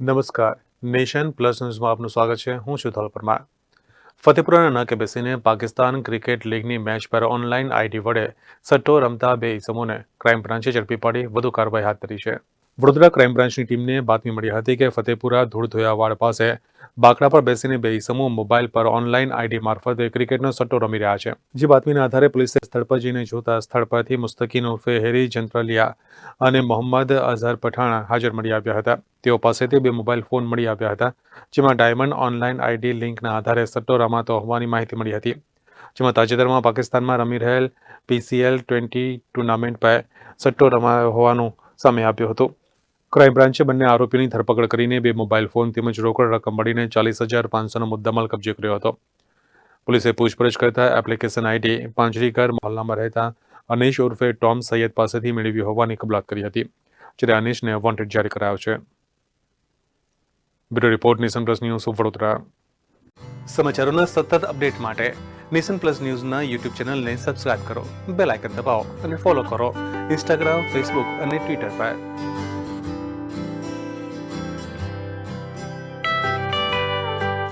નમસ્કાર. Nation plus ન્યૂઝમાં આપનું સ્વાગત છે. હું છું ધોલ પરમાર. ફતેપુરાના નાકે બેસીને પાકિસ્તાન ક્રિકેટ લીગની મેચ પર ઓનલાઈન આઈડી વડે સટ્ટો રમતા બે ઇસમોને ક્રાઇમ બ્રાન્ચે ઝડપી પાડી વધુ કાર્યવાહી હાથ ધરી છે. વડોદરા ક્રાઇમ બ્રાન્ચની ટીમને બાતમી મળી હતી કે ફતેપુરા ધૂળધોયાવાડ પાસે બાકડા પર બેસીને બે સમૂહ મોબાઈલ પર ઓનલાઈન આઈડી મારફતે ક્રિકેટનો સટ્ટો રમી રહ્યા છે. જે બાતમીના આધારે પોલીસે સ્થળ પર જઈને જોતા સ્થળ પરથી મુસ્તકીન ઉર્ફે હેરી જંત્રલિયા અને મોહમ્મદ અઝહર પઠાણ હાજર મળી આવ્યા હતા. તેઓ પાસેથી બે મોબાઈલ ફોન મળી આવ્યા હતા, જેમાં ડાયમંડ ઓનલાઈન આઈડી લિંકના આધારે સટ્ટો રમાતો હોવાની માહિતી મળી હતી. જેમાં તાજેતરમાં પાકિસ્તાનમાં રમી રહેલ પીસીએલ ટ્વેન્ટી ટુર્નામેન્ટ પર સટ્ટો રમાયો હોવાનું સામે આવ્યું હતું. ક્રાઇમ બ્રાન્ચે બંને આરોપીની ધરપકડ કરીને બે મોબાઈલ ફોન તેમજ રોકડ રકમ મળીને ચાલીસ હજાર પાંચસોનો મુદ્દામાલ કબજે કર્યો હતો. પોલીસે પૂછપરછ કરતા એપ્લિકેશન આઈડી પાંજરીઘર, મહોલ્લામાં રહેતા અનીશ ઉર્ફે ટોમ સૈયદ પાસેથી મેળવી હોવાની કબલાત કરી હતી જ્યારે અનીશને વોન્ટેડ જારી કરાયો છે. Bureau report, nation plus news, Vadodara. સમાચારોના સતત અપડેટ માટે નેશન પ્લસ ન્યૂઝના યુટ્યુબ ચેનલને સબસ્ક્રાઇબ કરો, બેલ આઇકન દબાવો અને ફોલો કરો. ઇન્સ્ટાગ્રામ, ફેસબુક અને ટ્વિટર પર.